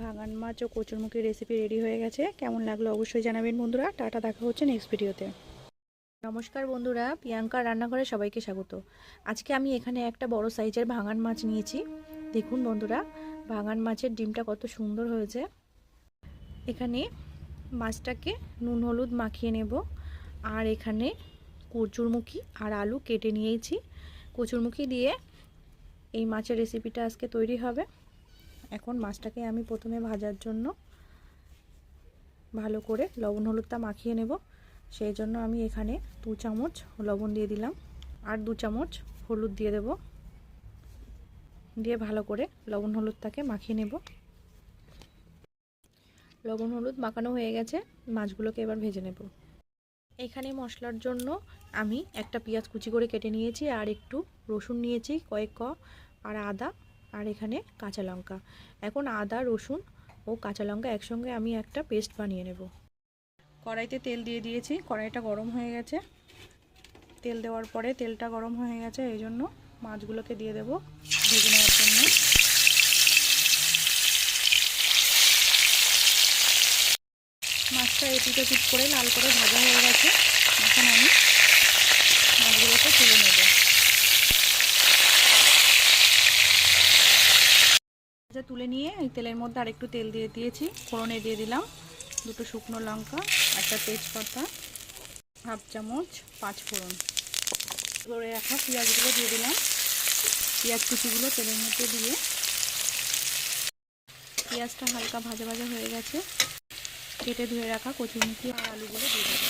ভাঙান মাছ ও কচুরমুখী recipe ready হয়ে গেছে। কেমন লাগল অবশ্যই জানাবেন বন্ধুরা। টাটা, দেখা হচ্ছে নেক্সট ভিডিওতে নমস্কার বন্ধুরা, প্রিয়াঙ্কা রান্নাঘরে সবাইকে স্বাগত। আজকে আমি এখানে একটা বড় সাইজের ভাঙান মাছ নিয়েছি। দেখুন বন্ধুরা, ভাঙান মাছের ডিমটা কত সুন্দর হয়েছে। এখানে মাছটাকে নুন হলুদ মাখিয়ে নেব। আর এখানে কচুরমুখী আর আলু কেটে নিয়েছি। কচুরমুখী দিয়ে এই মাছের রেসিপিটা আজকে তৈরি হবে। এখন মাছটাকে আমি প্রথমে ভাজার জন্য ভালো করে লবণ হলুদটা মাখিয়ে নেব। সেই জন্য আমি এখানে দু চামচ লবণ দিয়ে দিলাম আর দু চামচ হলুদ দিয়ে দেব। দিয়ে ভালো করে লবণ হলুদটাকে মাখিয়ে নেব। লবণ হলুদ মাখানো হয়ে গেছে, মাছগুলোকে এবার ভেজে নেব। এখানে মশলার জন্য আমি একটা পেঁয়াজ কুচি করে কেটে নিয়েছি আর একটু রসুন নিয়েছি, কয়েক ক আর আদা। আর এখানে কাঁচা লঙ্কা। এখন আদা, রসুন ও কাঁচা লঙ্কা একসঙ্গে আমি একটা পেস্ট বানিয়ে নেব। কড়াইতে তেল দিয়ে দিয়েছি। কড়াইটা গরম হয়ে গেছে। তেল দেওয়ার পরে তেলটা গরম হয়ে গেছে, এই জন্য মাছগুলোকে দিয়ে দেব ভেজে নেওয়ার জন্য। মাছটা এপিট ওপিট করে লাল করে ভাজা হয়ে গেছে। এখন আমি মাছগুলোকে তুলে নেব। ভাজা তুলে নিয়ে এই তেলের মধ্যে আরেকটু তেল দিয়ে দিয়েছি, ফোড়নে দিয়ে দিলাম। দুটো শুকনো লঙ্কা, একটা তেজপাতা, হাফ চামচ পাঁচ ফোড়ন। করে রাখা পেঁয়াজগুলো দিয়ে দিলাম। পেঁয়াজ কুচিগুলো তেলের মধ্যে দিয়ে। পেঁয়াজটা হালকা ভাজা ভাজা হয়ে গেছে। কেটে ধুয়ে রাখা কচুরমুখী আর আলুগুলো দিয়ে দেবো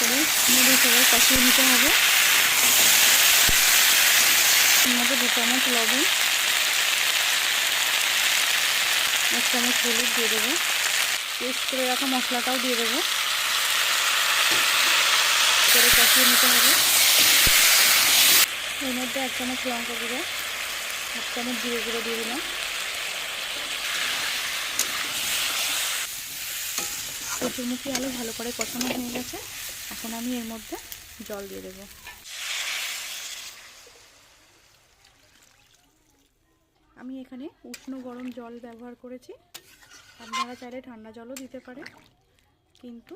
করে নেড়ে চেড়ে কষিয়ে নিতে হবে। মধ্যে দু চামচ লবণ, এক চামচ হলুদ দিয়ে দেবো। পেস্ট করে রাখা মশলাটাও দিয়ে দেবো। করে কষিয়ে নিতে হবে। এর মধ্যে এক চামচ লঙ্কা গুঁড়ো, এক চামচ জিরে গুঁড়ো দিয়ে দিলাম। কচুরমুখী আলু ভালো করে কষানো হয়ে গেছে। এখন আমি এর মধ্যে জল দিয়ে দেবো। আমি এখানে উষ্ণ গরম জল ব্যবহার করেছি। আপনারা চাইলে ঠান্ডা জলও দিতে পারে কিন্তু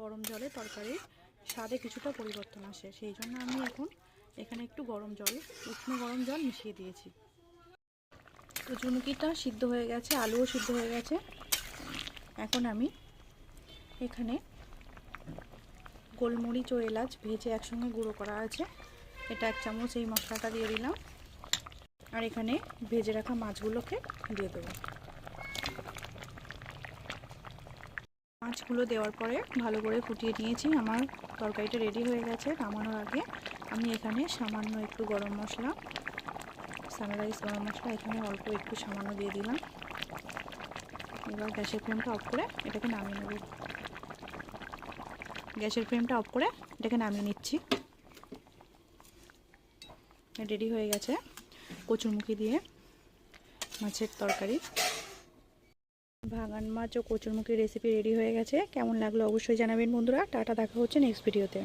গরম জলে তরকারির স্বাদে কিছুটা পরিবর্তন আসে। সেই জন্য আমি এখন এখানে একটু গরম জল, উষ্ণ গরম জল মিশিয়ে দিয়েছি। কচুরমুখিটা সিদ্ধ হয়ে গেছে, আলুও সিদ্ধ হয়ে গেছে। এখন আমি এখানে গোলমরিচ ও এলাচ ভেজে একসঙ্গে গুঁড়ো করা আছে। এটা এক চামচ এই মশলাটা দিয়ে দিলাম। আর এখানে ভেজে রাখা মাছগুলোকে দিয়ে দেবো। মাছগুলো দেওয়ার পরে ভালো করে ফুটিয়ে নিয়েছি। আমার তরকারিটা রেডি হয়ে গেছে নামানোর আগে। আমি এখানে সামান্য একটু গরম মশলা সানরাইজ গরম মশলা, এখানে অল্প একটু সামান্য দিয়ে দিলাম। এবার গ্যাসের ফ্লেমটা অফ করে এটাকে নামিয়ে নেব। গ্যাসের ফ্লেমটা অফ করে এটাকে নামিয়ে নিচ্ছি। রেডি হয়ে গেছে কচুরমুখী দিয়ে মাছের তরকারি। ভাঙান মাছ ও কচুরমুখী রেসিপি রেডি হয়ে গেছে। কেমন লাগল অবশ্যই জানাবেন বন্ধুরা। টাটা, দেখা হচ্ছে নেক্সট ভিডিওতে